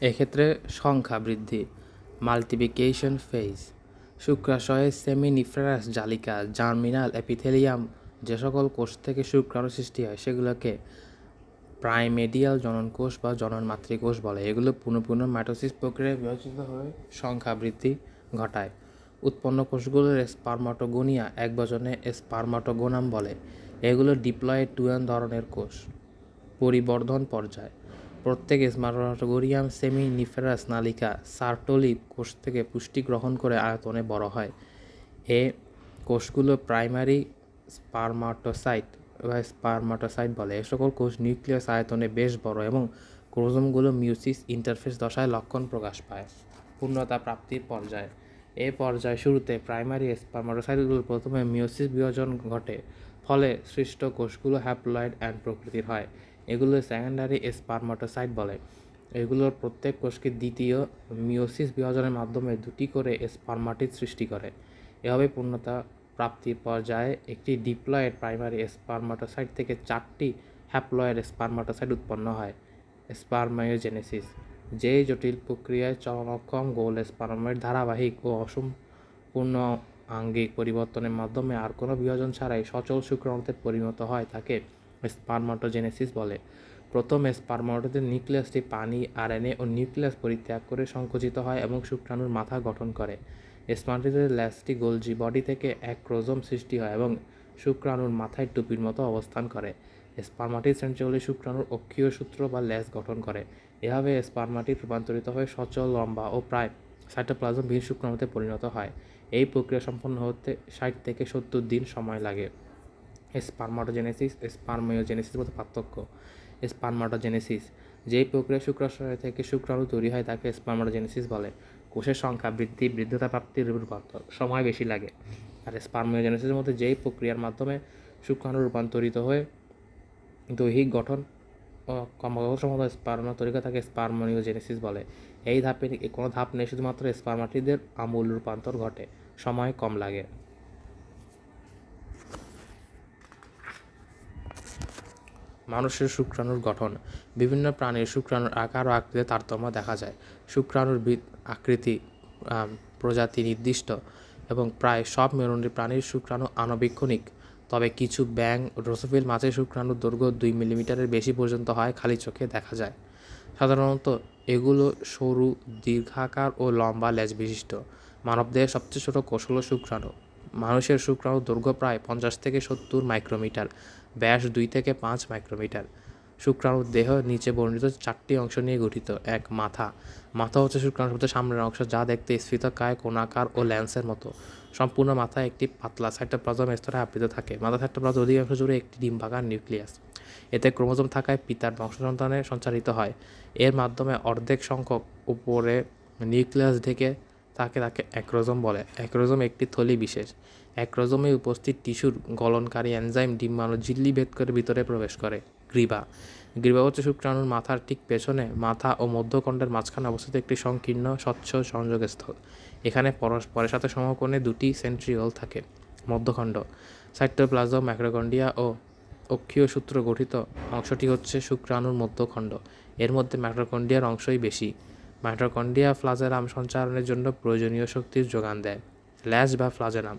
এক্ষেত্রে সংখ্যা বৃদ্ধি মাল্টিপ্লিকেশন ফেজ শুক্রাশয়ে সেমিনিফেরাস জালিকা জার্মিনাল এপিথেলিয়াম যে সকল কোষ থেকে শুক্রাণু সৃষ্টি হয়, সেগুলোকে প্রাইমেডিয়াল জনন কোষ বা জনন মাতৃকোষ বলে। এগুলো পুনঃ পুনঃ মাইটোসিস প্রক্রিয়ায় বিভাজিত হয়ে সংখ্যা বৃদ্ধি ঘটায়। উৎপন্ন কোষগুলোর স্পার্মাটোগোনিয়া এক বচনে স্পার্মাটোগোনাম বলে। এগুলো ডিপ্লয়েড টুয়ান ধরনের কোষ। পরিবর্ধন পর্যায়। প্রত্যেক স্মার্টোগোরিয়াম সেমিনিফেরাস নালিকা সার্টোলি কোষ থেকে পুষ্টি গ্রহণ করে আয়তনে বড় হয়। এ কোষগুলো প্রাইমারি স্পার্মাটোসাইট বা স্পার্মাটোসাইট বলে। এ সকল কোষ নিউক্লিয়াস আয়তনে বেশ বড় এবং ক্রোমোজোমগুলো মিউসিস ইন্টারফেস দশায় লক্ষণ প্রকাশ পায়। পূর্ণতা প্রাপ্তির পর্যায়। এ পর্যায়ে শুরুতে প্রাইমারি স্পার্মাটোসাইটগুলো প্রথমে মিওসিস বিভাজন ঘটে, ফলে সৃষ্ট কোষগুলো হ্যাপ্লয়েড অ্যান্ড প্রকৃতির হয়। এগুলো সেকেন্ডারি স্পার্মাটোসাইট বলে। এগুলোর প্রত্যেক কোষকে দ্বিতীয় মিওসিস বিভাজনের মাধ্যমে দুটি করে স্পার্মাটিড সৃষ্টি করে। এভাবে পূর্ণতা প্রাপ্তির পর্যায়ে একটি ডিপ্লয়েড প্রাইমারি স্পার্মাটোসাইট থেকে চারটি হ্যাপ্লয়েড স্পার্মাটোসাইট উৎপন্ন হয় স্পার্মায়োজেনেসিস যে জটিল প্রক্রিয়ায় চলনক্ষম গোল স্পার্মের ধারাবাহিক ও অসম্পূর্ণ আঙ্গিক পরিবর্তনের মাধ্যমে আর কোনো বিভাজন ছাড়াই সচল শুক্রাণুতে পরিণত হয় তাকে স্পার্মাটোজেনেসিস বলে। প্রথম স্পার্মাটোদের নিউক্লিয়াসটি পানি, আরএনএ ও নিউক্লিয়াস পরিত্যাগ করে সংকুচিত হয় এবং শুক্রাণুর মাথা গঠন করে। স্পার্মাটোদের ল্যাসটি গোলজি বডি থেকে এক ক্রোজোম সৃষ্টি হয় এবং শুক্রাণুর মাথায় টুপির মতো অবস্থান করে। স্পার্মাটিড সেন্ট্রিওলি শুক্রাণুর অক্ষীয় সূত্র বা ল্যাস গঠন করে। এভাবে স্পার্মাটিড রূপান্তরিত হয়ে সচল, লম্বা ও প্রায় সাইটোপ্লাজম বিহীন শুক্রাণুতে পরিণত হয়। এই প্রক্রিয়া সম্পন্ন হতে ষাট থেকে সত্তর দিন সময় লাগে। স্পার্মাটোজেনেসিস স্পার্মিওজেনেসিস মধ্যে পার্থক্য। স্পার্মাটোজেনেসিস, যেই প্রক্রিয়া শুক্রাশয় থেকে শুক্রাণু তৈরি হয় তাকে স্পার্মাটোজেনেসিস বলে। কোষের সংখ্যা বৃদ্ধি, বৃদ্ধতা প্রাপ্তির রূপান্তর সময় বেশি লাগে। আর স্পার্মিওজেনেসিসের মধ্যে যেই প্রক্রিয়ার মাধ্যমে শুক্রাণু রূপান্তরিত হয়ে দৈহিক গঠন ক্ষমতা স্পার্মা তরিকা তাকে স্পার্মনিওজেনেসিস বলে। এই ধাপে কোনো ধাপ নেই, শুধুমাত্র স্পার্মাটিদের আমূল রূপান্তর ঘটে। সময় কম লাগে। মানুষের শুক্রাণুর গঠন। বিভিন্ন প্রাণীর শুক্রাণুর আকার ও আকৃতিতে তারতম্য দেখা যায়। শুক্রাণুর আকৃতি প্রজাতি নির্দিষ্ট এবং প্রায় সব মেরুদণ্ডী প্রাণীর শুক্রাণু আণবিক্ষণিক। তবে কিছু ব্যাং ড্রোসোফিল মাছের শুক্রাণুর দৈর্ঘ্য দুই মিলিমিটারের বেশি পর্যন্ত হয় খালি চোখে দেখা যায়। সাধারণত এগুলো সরু, দীর্ঘাকার ও লম্বা লেজ বিশিষ্ট। মানবদেহের সবচেয়ে ছোট কোষ হলো শুক্রাণু। মানুষের শুক্রাণু দৈর্ঘ্য প্রায় পঞ্চাশ থেকে সত্তর মাইক্রোমিটার, ব্যাস দুই থেকে পাঁচ মাইক্রোমিটার। শুক্রাণুর দেহ নিচে বর্ণিত চারটি অংশ নিয়ে গঠিত। এক, মাথা। মাথা হচ্ছে শুক্রাণুর সবচেয়ে সামনের অংশ যা দেখতে স্ফীতকায় কোনাকার ও ল্যান্সের মতো। সম্পূর্ণ মাথায় একটি পাতলা সাইটোপ্লাজম স্তরে আবৃত থাকে। মাথা সাইটোপ্লাজম অধিকাংশ জুড়ে একটি ডিম্বাকার নিউক্লিয়াস। এতে ক্রোমোজোম থাকায় পিতার বংশসন্তানে সঞ্চারিত হয়। এর মাধ্যমে অর্ধেক সংখ্যক উপরে নিউক্লিয়াস ঢেকে তাকে তাকে অ্যাক্রোজোম বলে। অ্যাক্রোজম একটি থলি বিশেষ। অ্যাক্রোজোমে উপস্থিত টিস্যুর গলনকারী এনজাইম ডিম্বাণু ঝিল্লি ভেদ করে ভিতরে প্রবেশ করে। গ্রীবা। গ্রীবা হচ্ছে শুক্রাণুর মাথার ঠিক পেছনে মাথা ও মধ্যকণ্ডের মাঝখানে অবস্থিত একটি সংকীর্ণ, স্বচ্ছ সংযোগস্থল। এখানে পরস্পরের সাথে সমকোণে দুটি সেন্ট্রিওল থাকে। মধ্যখণ্ড সাইটোপ্লাজম ম্যাক্রোকন্ডিয়া ও অক্ষীয় সূত্র গঠিত অংশটি হচ্ছে শুক্রাণুর মধ্যখণ্ড এর মধ্যে ম্যাক্রোকন্ডিয়ার অংশই বেশি। মাইটোকন্ড্রিয়া ফ্লাজেরাম সঞ্চারণের জন্য প্রয়োজনীয় শক্তির যোগান দেয় ল্যাজ বা ফ্লাজেরাম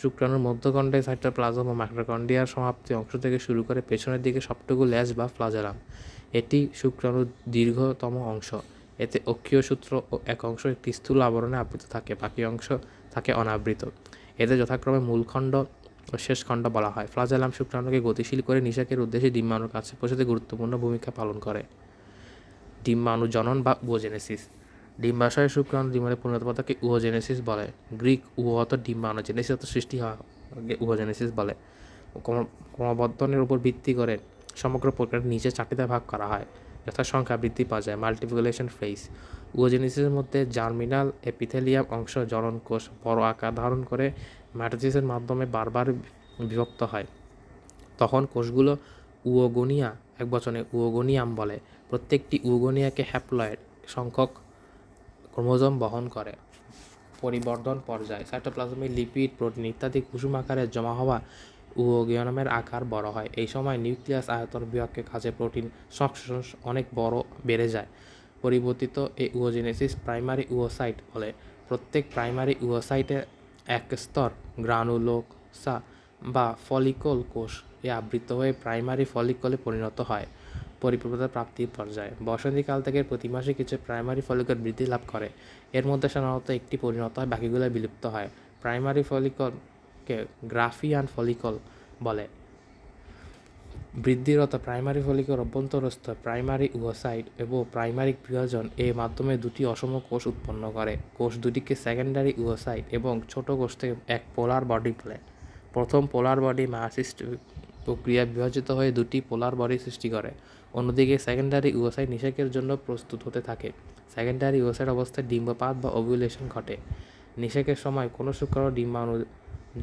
শুক্রাণুর মধ্যকণ্ডে সাইটোপ্লাজম ও মাইক্রোকন্ড্রিয়ার সমাপ্তি অংশ থেকে শুরু করে পেছনের দিকে সবটুকু ল্যাজ বা ফ্লাজেরাম এটি শুক্রাণুর দীর্ঘতম অংশ। এতে অক্ষীয় সূত্র ও এক অংশ একটি স্থূল আবরণে আবৃত থাকে, বাকি অংশ থাকে অনাবৃত। এতে যথাক্রমে মূলখণ্ড ও শেষ খণ্ড বলা হয়। ফ্লাজেলাম শুক্রাণুকে গতিশীল করে নিষেকের উদ্দেশ্যে ডিম্বাণুর কাছে পৌঁছাতে গুরুত্বপূর্ণ ভূমিকা পালন করে। ডিম্বাণু জনন বা উওজেনেসিস ডিম্বাশয় শুক্রাণু ডিম্বাণু পরিণত পদার্থকে উওজেনেসিস বলে। গ্রিক উহত ডিম্বাণু জেনেসিস সৃষ্টি হওয়া উওজেনেসিস বলে। ক্রমবর্ধনের উপর ভিত্তি করে সমগ্র প্রক্রিয়াটি নিচে চারটিতে ভাগ করা হয় যথা সংখ্যা বৃদ্ধি পাওয়া যায় মাল্টিপ্লিকেশন ফেস উওজেনেসিসের মধ্যে জার্মিনাল এপিথেলিয়াম অংশ জনন কোষ বড় আকার ধারণ করে ম্যাটোসিসের মাধ্যমে বারবার বিভক্ত হয়। তখন কোষগুলো উওগোনিয়া এক বচনে উওগোনিয়াম বলে। প্রত্যেকটি উগোনিয়াকে হ্যাপ্লয়েড সংখ্যক ক্রোমোজোম বহন করে। পরিবর্ধন পর্যায় সাইটোপ্লাজমে লিপিড প্রোটিন ইত্যাদি কুসুম আকারে জমা হওয়া উওগিয়নমের আকার বড় হয়। এই সময় নিউক্লিয়াস আয়তন বিভাগকে কাজে প্রোটিন সংশ্লেষণ অনেক বড় বেড়ে যায়। পরিবর্তিত এই উওজেনেসিস প্রাইমারি উওসাইট বলে। প্রত্যেক প্রাইমারি উওসাইটে এক স্তর গ্রানুলোসা বা ফলিকল কোষ এ আবৃত হয়ে প্রাইমারি ফলিকলে পরিণত হয়। পরিপূর্ণতা প্রাপ্তির পর্যায়ে। বসন্তীকাল থেকে প্রতি মাসে কিছু প্রাইমারি ফলিকল বৃদ্ধি লাভ করে। এর মধ্যে সাধারণত একটি পরিণত হয়, বাকিগুলো বিলুপ্ত হয়। প্রাইমারি ফলিকলকে গ্রাফিয়ান ফলিকল বলে। বৃদ্ধিরত প্রাইমারি ফলিকল অভ্যন্তরস্থ প্রাইমারি উভসাইট এবং প্রাইমারি বিভাজন এর মাধ্যমে দুটি অসম কোষ উৎপন্ন করে। কোষ দুটিকে সেকেন্ডারি উভসাইট এবং ছোট কোষ থেকে এক পোলার বডি বলে। প্রথম পোলার বডি মায়াসিস প্রক্রিয়া বিভাজিত হয়ে দুটি পোলার বডি সৃষ্টি করে। অন্যদিকে সেকেন্ডারি উভসাইট নিষেকের জন্য প্রস্তুত হতে থাকে। সেকেন্ডারি উভসাইট অবস্থায় ডিম্বপাত বা ওভিউলেশন ঘটে। নিষেকের সময় কোনো শুক্রাণু ডিম্বাণু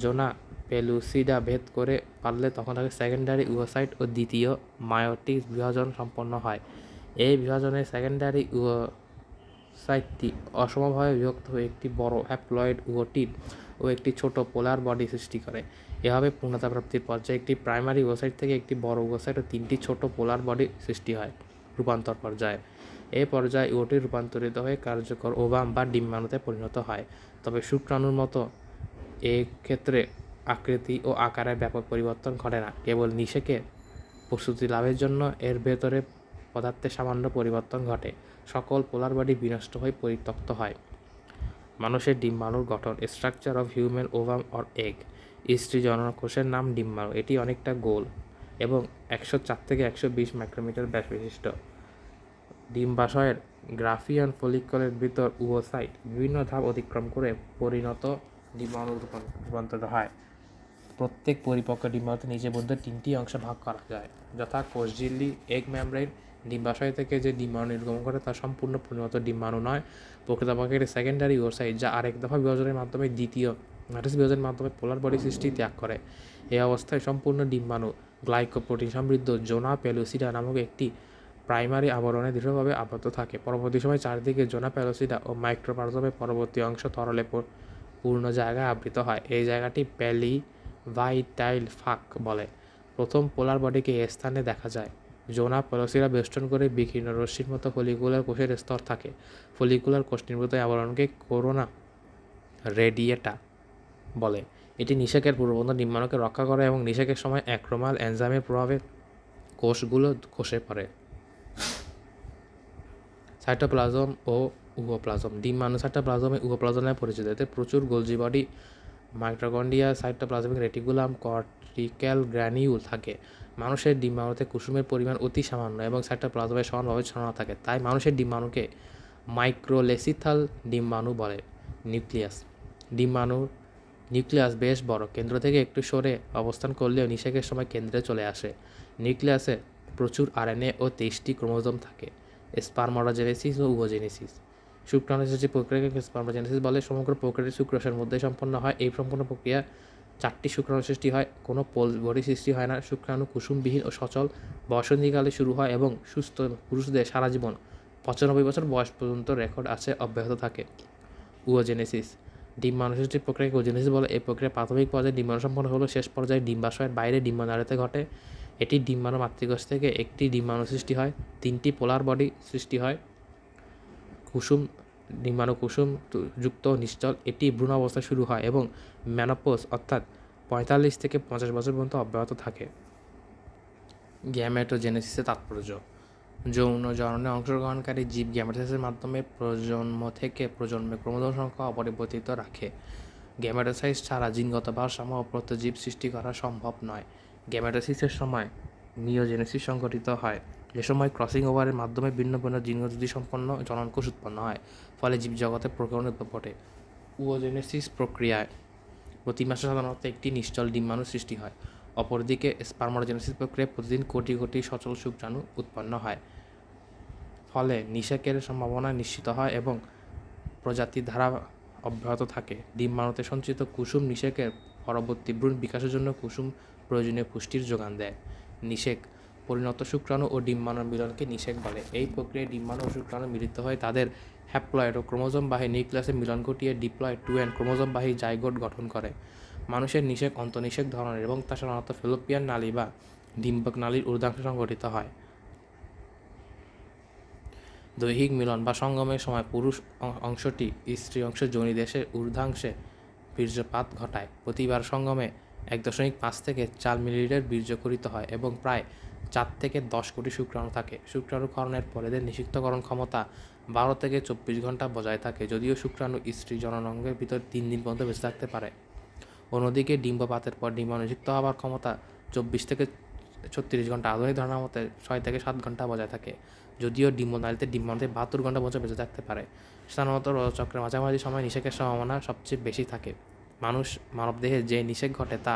জোনা পেলুসিডা ভেদ করে পারলে তখন তাকে সেকেন্ডারি উভসাইট ও দ্বিতীয় মায়োটিক বিভাজন সম্পন্ন হয়। এই বিভাজনে সেকেন্ডারি উভসাইটটি অসমভাবে বিভক্ত হয়ে একটি বড় হ্যাপ্লয়েড উভটিন ও একটি ছোট পোলার বডি সৃষ্টি করে। এভাবে পূর্ণতা প্রাপ্তির পর্যায়ে একটি প্রাইমারি ওসাইট থেকে একটি বড় ওসাইট ও তিনটি ছোট পোলার বডি সৃষ্টি হয়, রূপান্তর পর্যায়ে। এই পর্যায়ে ইউটি রূপান্তরিত হয়ে কার্যকর ওবাম বা ডিম্বাণুতে পরিণত হয়। তবে শুক্রাণুর মতো ক্ষেত্রে আকৃতি ও আকারে ব্যাপক পরিবর্তন ঘটে না। কেবল নিষেকে প্রস্তুতি লাভের জন্য এর ভেতরে পদার্থে সামান্য পরিবর্তন ঘটে। সকল পোলার বডি বিনষ্ট হয়ে পরিত্যক্ত হয়। মানুষের ডিম্বাণুর গঠন structure of human ovum or egg স্ত্রী জনকোষের নাম ডিম্বাণু। এটি অনেকটা গোল এবং একশো চার থেকে একশো বিশ মাইক্রোমিটার ব্যাস বিশিষ্ট। ডিম্বাশয়ের গ্রাফিয়ান ফলিকলের ভিতর উভোসাইট বিভিন্ন ধাপ অতিক্রম করে পরিণত ডিম্বাণু রূপান- রূপান্তরিত হয়। প্রত্যেক পরিপক্ক ডিম্বাণুতে নিজের মধ্যে তিনটি অংশে ভাগ করা যায়, যথা কোষঝিল্লি, এগ ম্যামব্রেন ডিম্বাশয় থেকে যে ডিম্বাণু নির্গমন করে তা সম্পূর্ণ পরিণত ডিম্বাণু নয়। প্রকৃতপক্ষে সেকেন্ডারি ওসাইট যা আরেক দফা বিভাজনের মাধ্যমে দ্বিতীয় ম্যাট্রিক্স বিভাজনের মাধ্যমে পোলার বডি সৃষ্টি ত্যাগ করে। এই অবস্থায় সম্পূর্ণ ডিম্বাণু, গ্লাইকোপ্রোটিন সমৃদ্ধ জোনা পেলুসিডা নামক একটি প্রাইমারি আবরণে দৃঢ়ভাবে আবদ্ধ থাকে। পরবর্তী সময় চারদিকে জোনা প্যালোসিডা ও মাইক্রোপার্জমের পরবর্তী অংশ তরলে পূর্ণ জায়গায় আবৃত হয়। এই জায়গাটি প্যালি ভাইটাইল ফাঁক বলে। প্রথম পোলার বডিকে এ স্থানে দেখা যায়। জোনা পেলোসিরা বেষ্টন করে বিকীর্ণ রশ্মির মতো ফলিকুলার কোষের স্তর থাকে। ফলিকুলার কোষ নির্মিত আবরণকে করোনা রেডিয়েটা বলে। এটি নিষেকের পূর্ববন্ধ নিম্নাণুকে রক্ষা করে এবং নিষেকের সময় অ্যাক্রোমাল এনজামের প্রভাবে কোষগুলো খসে পড়ে। সাইটোপ্লাজম ও উভোপ্লাজম। ডিম্বাণু সাইটোপ্লাজমে, উভোপ্লাজম নামে পরিচিত। এতে প্রচুর গোলজি বডি মাইক্রোকন্ডিয়া সাইটোপ্লাজমিক রেটিকুলাম, কর্টিক্যাল গ্র্যানিউল থাকে। মানুষের ডিম্বাণুতে কুসুমের পরিমাণ অতি সামান্য এবং সাইটোপ্লাজমে সমানভাবে ছড়ানো থাকে। তাই মানুষের ডিম্বাণুকে মাইক্রোলেসিথাল ডিম্বাণু বলে, নিউক্লিয়াস। ডিম্বাণুর নিউক্লিয়াস বেশ বড়। কেন্দ্র থেকে একটু সরে অবস্থান করলেও নিষেকের সময় কেন্দ্রে চলে আসে। নিউক্লিয়াসে প্রচুর আরএনএ ও তেইশটি ক্রোমোজোম থাকে। স্পারমাটোজেনেসিস ও উভোজেনেসিস। শুক্রাণু প্রক্রিয়াকে স্পারমাটোজেনেসিস বলে, সমগ্র প্রক্রিয়াটি শুক্রাণুর মধ্যে সম্পন্ন হয়। এই সম্পূর্ণ প্রক্রিয়া চারটি শুক্রাণু সৃষ্টি হয়। কোনো পোল বডি সৃষ্টি হয় না। শুক্রাণু কুসুমবিহীন ও সচল। বসন্তীকালে শুরু হয় এবং সুস্থ পুরুষদের সারা জীবন। পঁচানব্বই বছর বয়স পর্যন্ত রেকর্ড আছে, অব্যাহত থাকে। উওজেনেসিস ডিম্বাণু সৃষ্টির প্রক্রিয়াকে ওজেনেসিস বলে, এই প্রক্রিয়া প্রাথমিক পর্যায়ে ডিম্বাণু সম্পন্ন হলো। শেষ পর্যায়ে ডিম্বাশয়ের বাইরে ডিম্বাণুতে ঘটে। এটি ডিম্বাণু মাতৃকোষ থেকে একটি ডিম্বাণু সৃষ্টি হয়, তিনটি পোলার বডি সৃষ্টি হয়। কুসুম ডিম্বাণু কুসুম যুক্ত, নিশ্চল, এটি ভ্রূণ অবস্থা শুরু হয় এবং ম্যানোপোজ অর্থাৎ পঁয়তাল্লিশ থেকে পঞ্চাশ বছর পর্যন্ত অব্যাহত থাকে। গ্যামেটোজেনেসিসের তাৎপর্য। যৌন জননে অংশগ্রহণকারী জীব গ্যামেটোসিসের মাধ্যমে প্রজন্ম থেকে প্রজন্মে ক্রোমোজোম সংখ্যা অপরিবর্তিত রাখে। গ্যামেটোসাইজ ছাড়া জিনগত ভারসাম্য প্রত্যজীব সৃষ্টি করা সম্ভব নয়। গ্যামেটোসিসের সময় নিওজেনেসিস সংঘটিত হয়। যে সময় ক্রসিং ওভারের মাধ্যমে ভিন্ন ভিন্ন জিনগতি সম্পন্ন জননকোষ উৎপন্ন হয়, ফলে জীবজগতে প্রকরণ উদ্ভব ঘটে। উওজেনেসিস প্রক্রিয়ায় প্রতি মাসে সাধারণত একটি নিশ্চল ডিম্বাণু সৃষ্টি হয়। অপরদিকে স্পারমাটোজেনেসিস প্রক্রিয়ায় প্রতিদিন কোটি কোটি সচল শুক্রাণু উৎপন্ন হয়। ফলে নিষেকের সম্ভাবনা নিশ্চিত হয় এবং প্রজাতির ধারা অব্যাহত থাকে। ডিম্বাণুতে সঞ্চিত কুসুম নিষেকের পরবর্তী ভ্রূণ বিকাশের জন্য কুসুম প্রয়োজনীয় পুষ্টির যোগান দেয়। নিষেক পরিণত শুক্রাণু ও ডিম্বাণুর মিলনকে নিষেক বলে। এই প্রক্রিয়ায় ডিম্বাণু ও শুক্রাণু মিলিত হয়ে তাদের হ্যাপ্লয়েড ও ক্রোমোজোমবাহী নিউক্লিয়াসে মিলন ঘটিয়ে ডিপ্লয়েড টু অ্যান্ড ক্রোমোজোমবাহী জাইগোট গঠন করে। মানুষের নিষেক অন্তনিষেক ধরনের এবং তা সাধারণত ফেলোপিয়ান নালী বা ডিম্বক নালীর ঊর্ধ্বাংশে সংঘটিত হয়। দৈহিক মিলন বা সঙ্গমের সময় পুরুষ অংশটি স্ত্রী অংশের যোনিদেশে ঊর্ধ্বাংশে বীর্যপাত ঘটায়। প্রতিবার সঙ্গমে এক দশমিক পাঁচ থেকে চার মিলিলিটার বীর্যকরিত হয় এবং প্রায় চার থেকে দশ কোটি শুক্রাণু থাকে। শুক্রাণুকরণের পরে এদের নিষিক্তকরণ ক্ষমতা বারো থেকে চব্বিশ ঘণ্টা বজায় থাকে, যদিও শুক্রাণু স্ত্রী জননাঙ্গের ভিতর তিন দিন পর্যন্ত বেঁচে থাকতে পারে। অন্যদিকে ডিম্বপাতের পর ডিম্বাণু নিষিক্ত হওয়ার ক্ষমতা চব্বিশ থেকে ছত্রিশ ঘণ্টা আধুনিক ধারণা মতে ছয় থেকে সাত ঘণ্টা বজায় থাকে, যদিও ডিম্বনালীতে ডিম্বাণুতে বাহাত্তর ঘণ্টা পর্যন্ত বেঁচে থাকতে পারে। সাধারণত রজচক্রের মাঝামাঝি সময় নিষেকের সম্ভাবনা সবচেয়ে বেশি থাকে। মানুষ মানবদেহে যে নিষেক ঘটে তা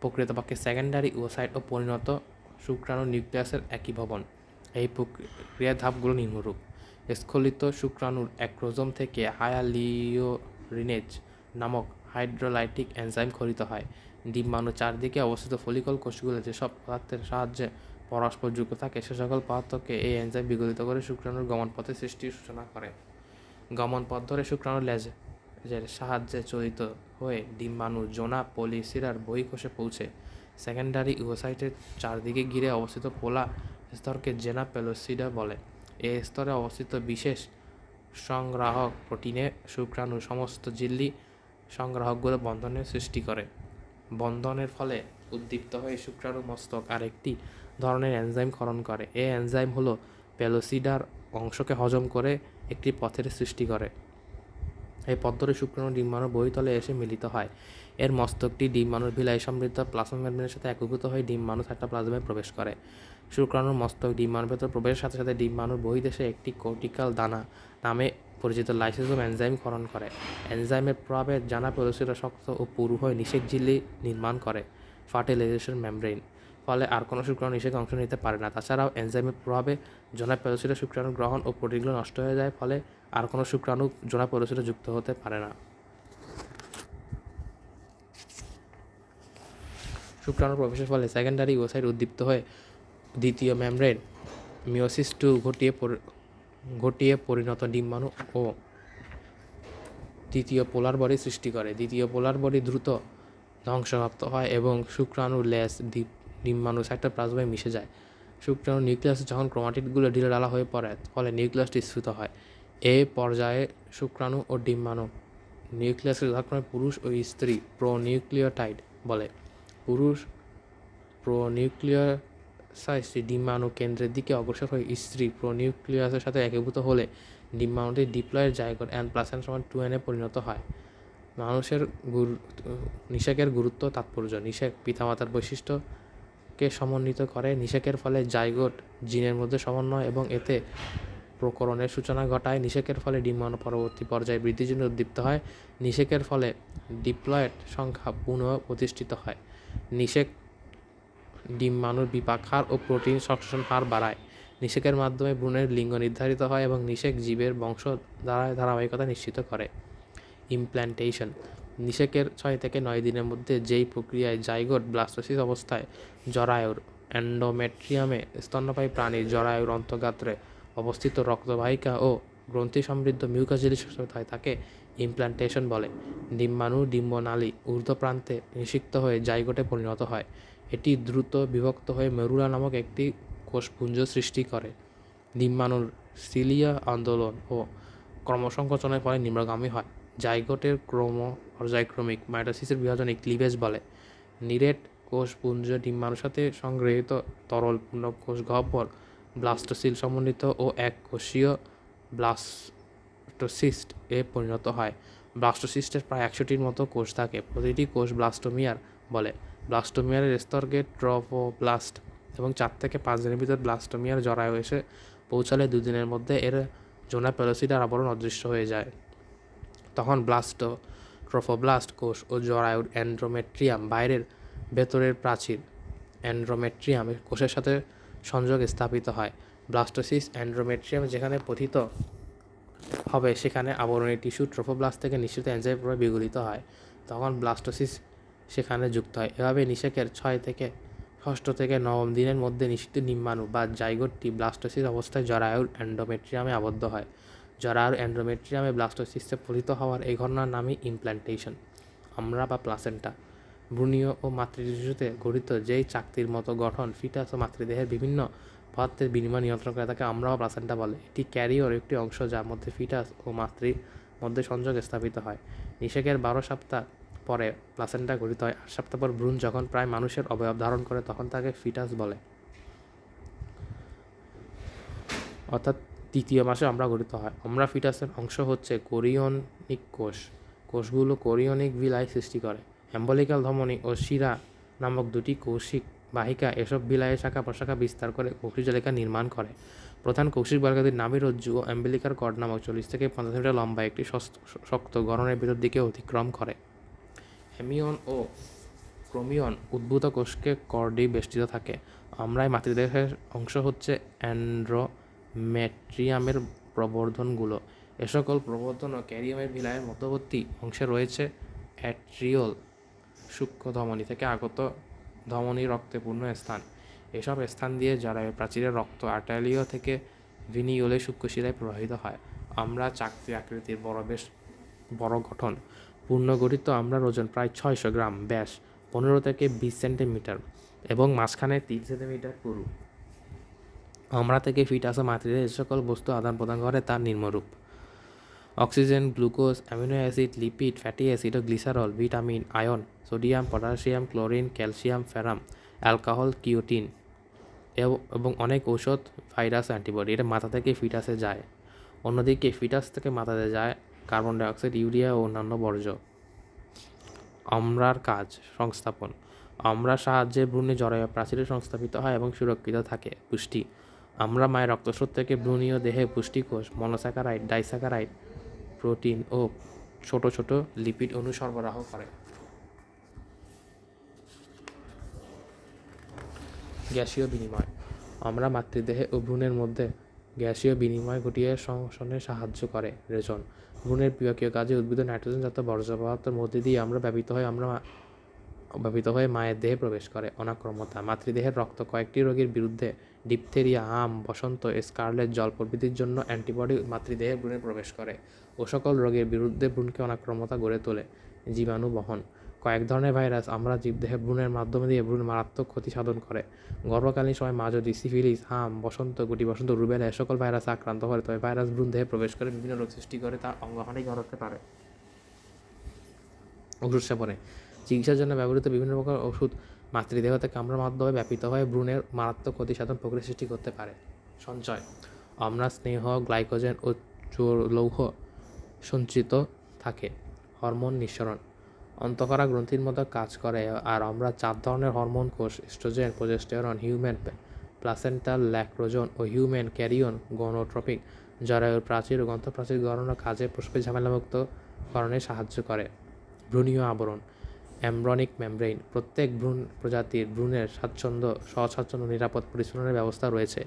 প্রকৃতপক্ষে সেকেন্ডারি ওসাইট ও পরিণত শুক্রাণু নিউক্লিয়াসের একই ভবন। এই প্রক্রিয়ার ধাপগুলো নিম্নরূপ। স্খলিত শুক্রাণুর অ্যাক্রোজোম থেকে হায়ালিওরিনেজ নামক হাইড্রোলাইটিক এনজাইম খরিত হয়। ডিম্বাণু চারদিকে অবস্থিত ফলিকল কোষগুলো যেসব পদার্থের সাহায্যে পরস্পর যুক্ত থাকে, সে সকল পদার্থকে এই এনজাইম বিগলিত করে শুক্রাণুর গমনপথে সৃষ্টির সূচনা করে। গমনপথ ধরে শুক্রাণু লেজ এর সাহায্যে চলিত হয়ে ডিম্বাণু জোনা পলিসিরার বহিঃকোষে পৌঁছে। সেকেন্ডারি ইউসাইটের চারদিকে ঘিরে অবস্থিত পোলা স্তরকে জেনা পেলোসিডা বলে। এ স্তরে অবস্থিত বিশেষ সংগ্রাহক প্রোটিনে শুক্রাণু সমস্ত ঝিল্লি সংগ্রাহকগুলো বন্ধনের সৃষ্টি করে। বন্ধনের ফলে উদ্দীপ্ত হয়ে শুক্রাণু মস্তক আরেকটি ধরনের এনজাইম ক্ষরণ করে। এই এনজাইম হলো পেলোসিডার অংশকে হজম করে একটি পথের সৃষ্টি করে। এই পথ ধরে শুক্রাণু ডিম্বাণুর বহিতলে এসে মিলিত হয়। এর মস্তকটি ডিম্বাণুর ভিলাই সমৃদ্ধ প্লাজমা মেমব্রেনের সাথে একীভূত হয়ে ডিম্বাণু সাইটোপ্লাজমে প্রবেশ করে। শুক্রাণুর মস্তক ডিম্বাণুর ভেতর প্রবেশের সাথে সাথে ডিম্বাণুর বহিদেশে একটি কোর্টিক্যাল দানা নামে পরিচিত লাইসোজোম এনজাইম ক্ষরণ করে। এনজাইমের প্রভাবে জানা পেলোসিরা শক্ত ও পুরু হয়ে নিষেক ঝিল্লি নির্মাণ করে ফার্টিলাইজেশন মেমব্রেন। ফলে আর কোনো শুক্রাণু নিষেকে অংশ নিতে পারে না। তাছাড়াও এনজাইমের প্রভাবে জোনা পেলোসিরা শুক্রাণু গ্রহণ ও প্রোটিনগুলো নষ্ট হয়ে যায়, ফলে আর কোনো শুক্রাণু জোনা পেলোসিরা যুক্ত হতে পারে না। শুক্রাণু প্রবেশের ফলে সেকেন্ডারি ওসাইট উদ্দীপ্ত হয়ে দ্বিতীয় মেমব্রেন মিওসিস টু ঘটিয়ে ঘটিয়ে পরিণত ডিম্বাণু ও দ্বিতীয় পোলার বডি সৃষ্টি করে। দ্বিতীয় পোলার বডি দ্রুত ধ্বংসপ্রাপ্ত হয় এবং শুক্রাণু লেস ডিম্বাণু সাইটোপ্লাজমে মিশে যায়। শুক্রাণু নিউক্লিয়াস যখন ক্রোমাটিডগুলো ঢিলেঢালা হয়ে পড়ে, ফলে নিউক্লিয়াসটি স্ফীত হয়। এ পর্যায়ে শুক্রাণু ও ডিম্বাণু নিউক্লিয়াসের যথাক্রমে পুরুষ ও স্ত্রী প্রো প্রোনিউক্লিওটাইড বলে। পুরুষ প্রোনিউক্লিয়াসাইসটি ডিম্বাণু কেন্দ্রের দিকে অগ্রসর হয়ে স্ত্রী প্রোনিউক্লিয়াসের সাথে একীভূত হলে ডিম্বাণুটি diploid zygote n plus n সমান টু এনে পরিণত হয়। মানুষের গুরু, নিষেকের গুরুত্ব, তাৎপর্য, নিষেক পিতামাতার বৈশিষ্ট্যকে সমন্বিত করে। নিষেকের ফলে জাইগোট জিনের মধ্যে সমন্বয় এবং এতে প্রকরণের সূচনা ঘটায়। নিষেকের ফলে ডিম্বাণু পরবর্তী পর্যায়ে বৃদ্ধির জন্য উদ্দীপ্ত হয়। নিষেকের ফলে ডিপ্লয়েড সংখ্যা পুনঃ প্রতিষ্ঠিত হয়। নিষেক ডিম্বাণুর বিপাক হার ও প্রোটিন সংশ্লেষণ হার বাড়ায়। নিষেকের মাধ্যমে ভ্রূণের লিঙ্গ নির্ধারিত হয় এবং নিষেক জীবের বংশ দ্বারা ধারাবাহিকতা নিশ্চিত করে। ইমপ্ল্যান্টেশন নিষেকের ছয় থেকে নয় দিনের মধ্যে যেই প্রক্রিয়ায় জাইগোট ব্লাস্টোসিস অবস্থায় জরায়ুর অ্যান্ডোমেট্রিয়ামে স্তন্যপায়ী প্রাণীর জরায়ুর অন্তর্গাত্রে অবস্থিত রক্তবাহিকা ও গ্রন্থি সমৃদ্ধ মিউকাজিলি হয় তাকে ইমপ্ল্যান্টেশন বলে। ডিম্বাণু ডিম্বনালী ঊর্ধ্ব প্রান্তে নিষিক্ত হয়ে জাইগোটে পরিণত হয়। এটি দ্রুত বিভক্ত হয়ে মেরুলা নামক একটি কোষপুঞ্জ সৃষ্টি করে। ডিম্বাণুর সিলিয়া আন্দোলন ও ক্রমসংকোচনের ফলে নিম্নগামী হয়। জাইগোটের ক্রম পর্যায়ক্রমিক মাইটোসিসের বিভাজনে ক্লিভেজ বলে। নিরেট কোষপুঞ্জ ডিম্বাণুর সাথে সংগৃহীত তরল পূর্ণ কোষ গহ্বর ব্লাস্টোসিল সমন্বিত ও এক কোষীয় ব্লাস্টোসিস্ট এ পরিণত হয়। ব্লাস্টোসিস্টের প্রায় একশোটির মতো কোষ থাকে। প্রতিটি কোষ ব্লাস্টোমিয়ার বলে। ব্লাস্টোমিয়ারের স্তরকে ট্রফোব্লাস্ট এবং চার থেকে পাঁচ দিনের ভিতর ব্লাস্টোমিয়ার জরায়ু এসে পৌঁছালে দুদিনের মধ্যে এর জোনা পেলোসিডার আবরণ অদৃশ্য হয়ে যায়। তখন ব্লাস্ট ট্রফোব্লাস্ট কোষ ও জরায়ুর অ্যান্ড্রোমেট্রিয়াম বাইরের ভেতরের প্রাচীর অ্যান্ড্রোমেট্রিয়াম কোষের সাথে সংযোগ স্থাপিত হয়। ব্লাস্টোসিস অ্যান্ড্রোমেট্রিয়াম যেখানে পথিত হবে সেখানে আবরণী টিস্যু ট্রোফোব্লাস্ট থেকে নিশ্চিত এনজাইম বিগলিত হয়। তখন ব্লাস্টোসিস সেখানে যুক্ত হয়। এভাবে নিষেকের ছয় থেকে ষষ্ঠ থেকে নবম দিনের মধ্যে নিষিদ্ধ নিম্বাণু বা জাইগোটটি ব্লাস্টোসিস অবস্থায় জরায়ুর অ্যান্ডোমেট্রিয়ামে আবদ্ধ হয়। জরায়ুর অ্যান্ড্রোমেট্রিয়ামে ব্লাস্টোসিসে পতিত হওয়ার এই ঘটনার নামই ইমপ্ল্যান্টেশন আমরা বা প্লাসেন্টা। ভ্রূণীয় ও মাতৃটিস্যুতে গঠিত যেই চাকতির মতো গঠন ফিটাস ও মাতৃদেহের বিভিন্ন পদার্থের বিনিময় নিয়ন্ত্রণ করে তাকে আমরাও প্লাসেন্টা বলে। এটি ক্যারিওর একটি অংশ যার মধ্যে ফিটাস ও মাতৃর মধ্যে সংযোগ স্থাপিত হয়। নিষেকের বারো সপ্তাহ পরে প্লাসেন্টা গঠিত হয়। আট সপ্তাহ পর ভ্রূণ যখন প্রায় মানুষের অবয়ব ধারণ করে, তখন তাকে ফিটাস বলে। অর্থাৎ তৃতীয় মাসে আমরা গঠিত হয়। আমরা ফিটাসের অংশ হচ্ছে কোরিয়নিক কোষ। কোষগুলো কোরিয়নিক বিলাই সৃষ্টি করে। অ্যাম্বলিক্যাল ধমনী ও শিরা নামক দুটি কৌশিক বাহিকা এসব বিলায়ে শাখা প্রশাখা বিস্তার করে কোষিজালিকা নির্মাণ করে। প্রধান কৌশিক বালিকাদের নাভি রজ্জু ও অ্যাম্বিলিকার কর্ড নামক চল্লিশ থেকে পঞ্চাশ মিটার লম্বা একটি শক্ত গড়নের ভিতর দিকে অতিক্রম করে। হেমিয়ন ও ক্রোমিয়ন উদ্ভূত কোষকে কর্ডেই বেষ্টিত থাকে। আমরাই মাতৃদেহের অংশ হচ্ছে অ্যান্ড্রোমেট্রিয়ামের প্রবর্ধনগুলো। এ সকল প্রবর্ধন ও ক্যারিয়ামের ভিলায়ের মধ্যবর্তী অংশে রয়েছে অ্যাট্রিওল সূক্ষ্ম ধমনী থেকে আগত ধমনী রক্তে পূর্ণ স্থান। এসব স্থান দিয়ে যারা প্রাচীরের রক্ত আর্টালিও থেকে ভিনিওলে সূক্ষ্মশিরায় প্রবাহিত হয়। আমরা চাকরি আকৃতির বড় বেশ বড় গঠন। পূর্ণগঠিত আমরা ওজন প্রায় ছয়শো গ্রাম। ব্যাস, পনেরো থেকে বিশ সেন্টিমিটার এবং মাঝখানে তিন সেন্টিমিটার পুরু। আমরা থেকে ফিটাস ও মাতৃদের যে সকল বস্তু আদান প্রদান করে তার নিম্নরূপ oxygen, glucose, amino acid, lipid, fatty acid ও glycerol, vitamin, ion, sodium, potassium, chlorine, calcium, ferrum, alcohol, কিওটিন এবং অনেক ঔষধ, ভাইরাস, অ্যান্টিবডি। এটা মাথা থেকে ফিটাসে যায়। অন্যদিকে ফিটাস থেকে মাথাতে যায় কার্বন ডাইঅক্সাইড, ইউরিয়া ও অন্যান্য বর্জ্য। আমরার কাজ, সংস্থাপন। আমরা সাহায্যে ভ্রূণে জরায়ু প্রাচীরে সংস্থাপিত হয় এবং সুরক্ষিত থাকে। পুষ্টি। আমরা মায়ের রক্তস্রোত থেকে ভ্রূণীয় দেহে পুষ্টিকোষ মনোস্যাকারাইড ডাইস্যাকারাইড প্রোটিন ও ছোট ছোট লিপিড অণু সরবরাহ করে। গ্যাসীয় বিনিময়। আমরা মাতৃদেহে ও ভ্রূণের মধ্যে গ্যাসীয় বিনিময় ঘটিয়ে সংশোধনে সাহায্য করে রেজন। ভ্রূণের বিভাগীয় কাজে উদ্ভিদ নাইট্রোজেনজাত বর্জ্য পদার্থের মধ্যে দিয়ে আমরা ব্যবহৃত হয় আমরা ব্যবহৃত হয়ে মায়ের দেহে প্রবেশ করে অনাক্রমতা। মাতৃদেহের রক্ত কয়েকটি রোগের বিরুদ্ধে ডিপথেরিয়া, আম, বসন্ত, স্কারলেট, জল প্রভৃতির জন্য অ্যান্টিবডি মাতৃদেহের ভ্রূণে প্রবেশ করে ও সকল রোগের বিরুদ্ধে ভ্রূণকে অনাক্রমতা গড়ে তোলে জীবাণু বহন। কয়েক ধরনের ভাইরাস আমরা জীবদেহে ভ্রূণের মাধ্যমে দিয়ে ভ্রূণ মারাত্মক ক্ষতি সাধন করে। গর্ভকালীন সময় মা যদি সিফিলিস, হাম, বসন্ত গুটি, বসন্ত রুবেলা এ সকল ভাইরাস আক্রান্ত করে তবে ভাইরাস ভ্রূণ দেহে প্রবেশ করে বিভিন্ন রোগ সৃষ্টি করে, তার অঙ্গহানি ঘটাতে পারে। ওষুধ সেবনে চিকিৎসার জন্য ব্যবহৃত বিভিন্ন প্রকার ওষুধ মাতৃদেহ থেকে কামড়ার মাধ্যমে ব্যাপিত হয়ে ভ্রূণের মারাত্মক ক্ষতি সাধন প্রক্রিয়া সৃষ্টি করতে পারে। সঞ্চয় আমরা স্নেহ, গ্লাইকোজেন ও চোর- লৌহ সঞ্চিত থাকে। হরমোন নিঃসরণ অন্তঃকরা গ্রন্থির মতো কাজ করে আর আমরা চার ধরনের হরমোন কোষ oestrogen progesterone human placental lactogen ও হিউম্যান ক্যারিয়ন গণোট্রপিক জরায়ুর প্রাচীর ও গ্রন্থপ্রাচীর গণনা কাজে পুষ্পে ঝামেলামুক্ত করণে সাহায্য করে। ভ্রূণীয় আবরণ অ্যামব্রনিক মেমব্রেইন, প্রত্যেক ভ্রূণ প্রজাতির ভ্রূণের স্বাচ্ছন্দ্য স্বচ্ছন্দ্য নিরাপদ পরিচালনার ব্যবস্থা রয়েছে।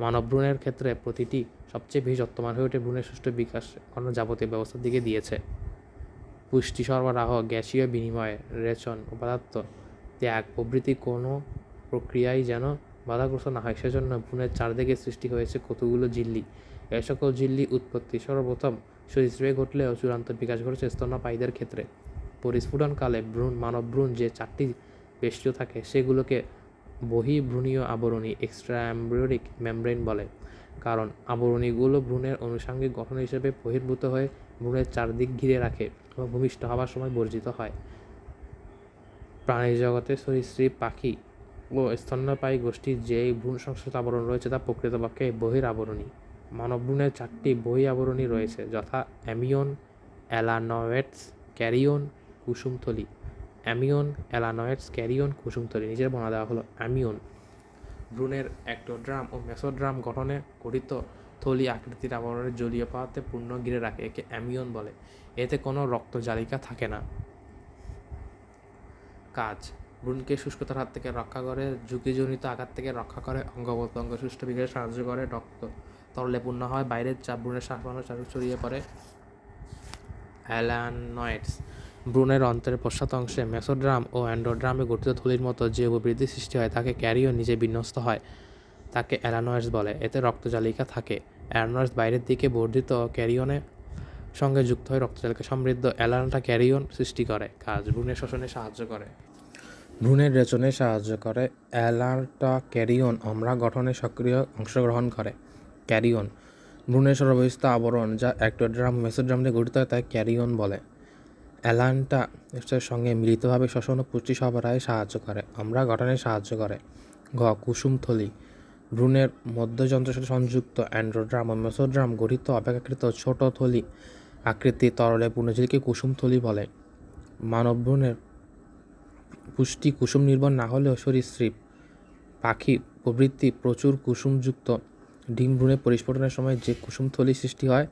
মানব ভ্রূণের ক্ষেত্রে প্রতিটি সবচেয়ে বেশি যত্নবান হয়ে ওঠে ভ্রূণের সুষ্ঠু বিকাশ অন্য যাবতীয় ব্যবস্থার দিকে দিয়েছে। পুষ্টি সরবরাহ, গ্যাসীয় বিনিময়, রেচন পদার্থ ত্যাগ প্রভৃতি কোনো প্রক্রিয়াই যেন বাধাগ্রস্ত না হয়। সেজন্য ভ্রূণের চারদিকে সৃষ্টি হয়েছে কতগুলো ঝিল্লি। এ সকল ঝিল্লি উৎপত্তি সর্বপ্রথম সরীসৃপে ঘটলেও চূড়ান্ত বিকাশ ঘটেছে স্তন্যপায়ীদের ক্ষেত্রে। পরিস্ফুটনকালে ভ্রূণ, মানব ভ্রূণ যে চারটি বেষ্টিত থাকে, সেগুলোকে বহির্ভ্রূণীয় আবরণী এক্সট্রা অ্যাম্ব্রিয়নিক মেমব্রেন বলে। কারণ আবরণীগুলো ভ্রূণের আনুষঙ্গিক গঠন হিসেবে বহির্ভূত হয়ে ভ্রূণের চারদিক ঘিরে রাখে। এবং ভূমিষ্ঠ হওয়ার সময় বর্জিত হয়। প্রাণী জগতে সরীসৃপ, পাখি ও স্তন্যপায়ী গোষ্ঠীর যে ভ্রূণ সংস্কৃত আবরণ রয়েছে তা প্রকৃতপক্ষে বহির আবরণী মানব ভ্রূণের চারটি বহি আবরণী রয়েছে, যথা অ্যামিয়ন অ্যালানয়েটস ক্যারিয়ন, কুসুমথলি। অ্যামিয়ন অ্যালানয়েটস ক্যারিয়ন, কুসুমথলি নিজের বনা দেওয়া হলো অ্যামিয়ন। ভ্রূণের অ্যাক্টোড্রাম ও মেসোড্রাম গঠনে গঠিত থলি আকৃতির আবরণের জলীয় পদার্থে পূর্ণ ঘিরে রাখে, একে অ্যামিয়ন বলে। এতে কোনো রক্ত জালিকা থাকে না। কাজ, ভ্রূণকে শুষ্কতার হাত থেকে রক্ষা করে ঝুঁকিজনিত আঘাত থেকে রক্ষা করে অঙ্গ প্রত্যঙ্গ সুষ্ঠু বিকাশে সাহায্য করে, রক্ত তরলে পূর্ণ হয়, বাইরের চাপ ভ্রূণের শ্বাস প্রশ্বাস চালু ছড়িয়ে পড়ে। অ্যালানয়েডস, ভ্রূণের অন্তরের পশ্চাৎ অংশে মেসোড্রাম ও অ্যান্ডোড্রামে গঠিত থলির মতো যে উপবৃদ্ধি সৃষ্টি হয়, তাকে ক্যারিও নিজে বিন্যস্ত হয়, তাকে অ্যালানয়েডস বলে। এতে রক্তজালিকা থাকে। অ্যালানয়েডস বাইরের দিকে বর্ধিত ক্যারিয়নের সঙ্গে যুক্ত হয়ে রক্তজালিকা সমৃদ্ধ অ্যালানটা ক্যারিয়ন সৃষ্টি করে, কাজ ভ্রূণের শোষণে সাহায্য করে। ভ্রূণের রেচনে সাহায্য করে অ্যালার্টা ক্যারিয়ন অমরা গঠনে সক্রিয় অংশগ্রহণ করে। ক্যারিয়ন, ভ্রূণের সর্বস্থ আবরণ যা অ্যাক্টোড্রাম, মেসোড্রাম দিয়ে গঠিত হয় তাই ক্যারিয়ন বলে। অ্যালান্টা এর সঙ্গে মিলিতভাবে শ্বসন ও পুষ্টি সরবরাহে সাহায্য করে আমরা গঠনে সাহায্য করে। ঘ কুসুমথলি ভ্রূণের মধ্যযন্ত্রের সাথে সংযুক্ত অ্যান্ড্রোড্রাম ও মেসোড্রাম গঠিত অপেক্ষাকৃত ছোট থলি। আকৃতি তরলে পূর্ণঝিলকে কুসুমথলি বলে। মানব ভ্রূণের পুষ্টি কুসুম নির্ভর না হলেও সরীসৃপ পাখি প্রভৃতি প্রচুর কুসুমযুক্ত। ডিম ভ্রূণে পরিস্ফুটনের সময় যে কুসুমথলি সৃষ্টি হয়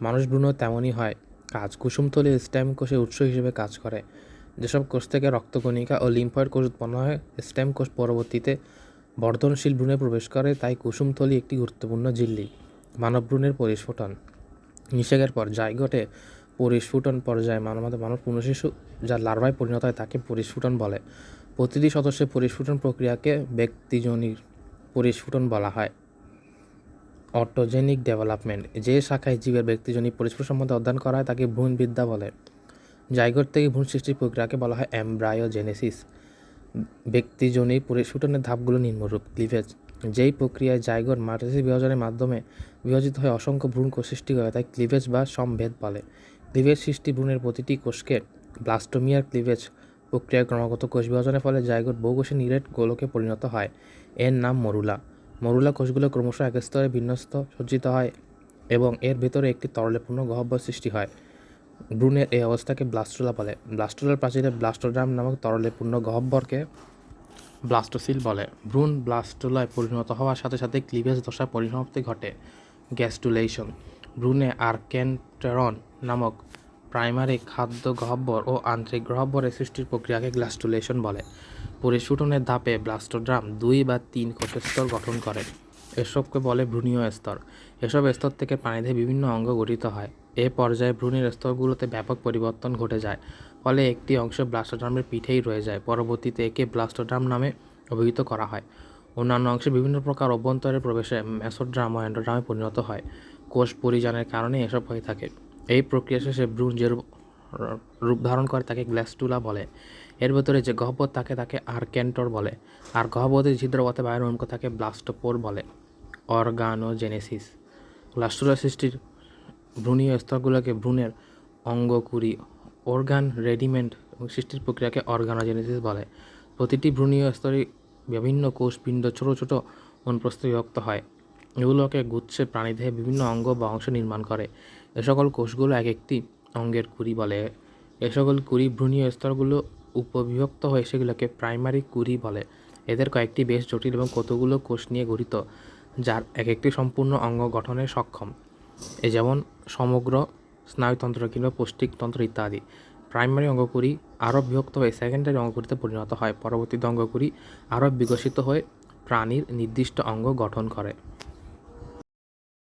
মানুষ ভ্রূণও তেমনই হয়। কাজ কুসুমথলি স্টেম কোষের উৎস হিসেবে কাজ করে। যেসব কোষ থেকে রক্তকণিকা ও লিম্ফয়েড কোষ উৎপন্ন হয় স্টেম কোষ পরবর্তীতে বর্ধনশীল ভ্রূণে প্রবেশ করে, তাই কুসুমথলি একটি গুরুত্বপূর্ণ ঝিল্লি মানব ভ্রূণের পরিস্ফুটন। নিষেকের পর জাইগোটে পরিস্ফুটন পর্যায়ে মানব মানব পূর্ণশিশু যা লার্ভায় পরিণত হয় তাকে পরিস্ফুটন বলে। প্রতিটি সদস্যের পরিস্ফুটন প্রক্রিয়াকে ব্যক্তিজনির পরিস্ফুটন বলা হয়। অটোজেনিক ডেভেলপমেন্ট, যে শাখায় জীবের ব্যক্তিজনী পরিস্ফুট সম্বন্ধে অধ্যয়ন করা হয় তাকে ভ্রূণবিদ্যা বলে। জাইগোট থেকে ভ্রূণ সৃষ্টির প্রক্রিয়াকে বলা হয় অ্যাম্ব্রায়োজেনেসিস ব্যক্তিজনী পরিস্ফুটনের ধাপগুলো নিম্নরূপ। ক্লিভেজ যেই প্রক্রিয়ায় জাইগোট মার্টেসিস বিভাজনের মাধ্যমে বিভাজিত হয়ে অসংখ্য ভ্রূণ কোষ সৃষ্টি করে, তাই ক্লিভেজ বা সম্ভেদ বলে। ক্লিভেজ সৃষ্টি ভ্রূণের প্রতিটি কোষকে ব্লাস্টোমিয়ার ক্লিভেজ প্রক্রিয়ায় ক্রমাগত কোষ বিভাজনের ফলে জাইগোট বহুকোষী নিরেট গোলকে পরিণত হয়। এর নাম মরুলা। মরুলা কোষগুলো ক্রমশ এক স্তরে বিন্যস্ত, সজ্জিত হয় এবং এর ভেতরে একটি তরলেপূর্ণ গহ্বর সৃষ্টি হয়। ভ্রূণের এই অবস্থাকে ব্লাস্টোলা বলে। ব্লাস্টোলার প্রাচীরে ব্লাস্টোড্রাম নামক তরলেপূর্ণ গহ্বরকে ব্লাস্টোসিল বলে। ভ্রূণ ব্লাস্টোলায় পরিণত হওয়ার সাথে সাথে ক্লিভেজ দশার পরিসমাপ্তি ঘটে। গ্যাস্টুলেশন। ভ্রূণে আর্কেন্টেরন নামক প্রাইমারি খাদ্য গহ্বর ও আন্তরিক গহ্বরের সৃষ্টির প্রক্রিয়াকে গ্লাস্টুলেশন বলে। পরিস্ফুটনের ধাপে ব্লাস্টোড্রাম দুই বা তিন কোষের স্তর গঠন করে। এসবকে বলে ভ্রূণীয় স্তর। এসব স্তর থেকে প্রাণীদের বিভিন্ন অঙ্গ গঠিত হয়। এ পর্যায়ে ভ্রূণের স্তরগুলোতে ব্যাপক পরিবর্তন ঘটে যায়। ফলে একটি অংশ ব্লাস্টোড্রামের পিঠেই রয়ে যায়। পরবর্তীতে একে ব্লাস্টোড্রাম নামে অভিহিত করা হয়। অন্যান্য অংশে বিভিন্ন প্রকার অভ্যন্তরের প্রবেশে মেসোড্রাম ও অ্যান্ডোড্রামে পরিণত হয়। কোষ পরিযানের কারণে এসব হয়ে থাকে। এই প্রক্রিয়া শেষে ভ্রূণ যে রূপ রূপ ধারণ করে তাকে গ্ল্যাস্টুলা বলে। এর ভেতরে যে গহ্বর থাকে তাকে আর্কেন্টর বলে। আর গহ্বরের ছিদ্রপথে বাইরের অঙ্ক তাকে ব্লাস্টোপোর বলে। অর্গানোজেনেসিস। গ্লাস্টুলা সৃষ্টির ভ্রূণীয় স্তরগুলোকে ভ্রূণের অঙ্গকুরি অর্গান রেডিমেন্ট এবং সৃষ্টির প্রক্রিয়াকে অর্গানোজেনেসিস বলে। প্রতিটি ভ্রূণীয় স্তরে বিভিন্ন কোষপিণ্ড ছোট ছোট অনুপ্রস্থ বিভক্ত হয়। এগুলোকে গুচ্ছে প্রাণীদেহে বিভিন্ন অঙ্গ বা অংশ নির্মাণ করে। এ সকল কোষগুলো এক একটি অঙ্গের কুড়ি বলে। এ সকল কুড়ি ভ্রূণীয় স্তরগুলো উপবিভক্ত হয়ে সেগুলোকে প্রাইমারি কুড়ি বলে। এদের কয়েকটি বেশ জটিল এবং কতগুলো কোষ নিয়ে গঠিত, যার এক একটি সম্পূর্ণ অঙ্গ গঠনে সক্ষম। এ যেমন সমগ্র স্নায়ুতন্ত্র কিংবা পৌষ্টিকতন্ত্র ইত্যাদি। প্রাইমারি অঙ্গকুড়ি আরও বিভক্ত হয়ে সেকেন্ডারি অঙ্গকুড়িতে পরিণত হয়। পরবর্তীতে অঙ্গকুড়ি আরও বিকশিত হয়ে প্রাণীর নির্দিষ্ট অঙ্গ গঠন করে